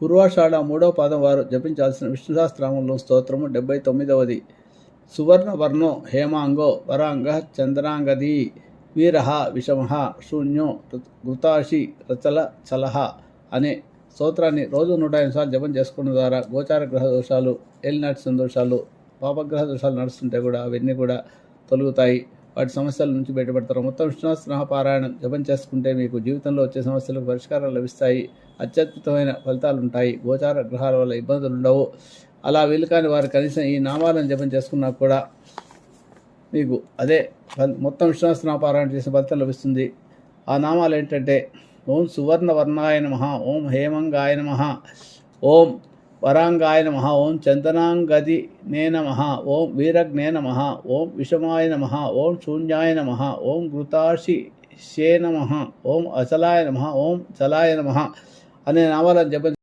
పూర్వాషాఢ మూడవ పాదం వారు జపించాల్సిన విష్ణు సహస్రామంలో స్తోత్రము డెబ్బై తొమ్మిదవది. సువర్ణ వర్ణో హేమాంగో వరాంగ చంద్రాంగది వీరహ విషమహ శూన్యో ఘృతాశి రచల చలహ అనే స్తోత్రాన్ని రోజు నూట ఎనిమిది జపం చేసుకోవడం ద్వారా గోచార గ్రహ దోషాలు ఏలినాటి సందోషాలు పాపగ్రహ దోషాలు నడుస్తుంటే కూడా అవన్నీ కూడా తొలుగుతాయి. వాటి సమస్యల నుంచి బయటపడతారు. మొత్తం విష్ణుస్నాహ పారాయణం జపం చేసుకుంటే మీకు జీవితంలో వచ్చే సమస్యలకు పరిష్కారాలు లభిస్తాయి. అత్యద్భుతమైన ఫలితాలు ఉంటాయి గోచార గ్రహాల వల్ల ఇబ్బందులు ఉండవు అలా వీలు కాని వారు కనీసం ఈ నామాలను జపం చేసుకున్నా కూడా మీకు అదే ఫలి- మొత్తం విశ్వాసనామ పారాయణ చేసిన ఫలితం లభిస్తుంది. ఆ నామాలు ఏంటంటే ఓం సువర్ణ వర్ణాయ నమ ఓం హేమంగాయ నమ ఓం వరాంగాయ నమ ఓం చందనాంగది నే నమ ఓం వీరగ్నే నమ ఓం విషమాయ నమ ఓం శూన్యాయ నమ ఓం ఘృతాషి శే నమ ఓం అచలాయ నమ ఓం చలాయ నమ అనే నామాలను జపం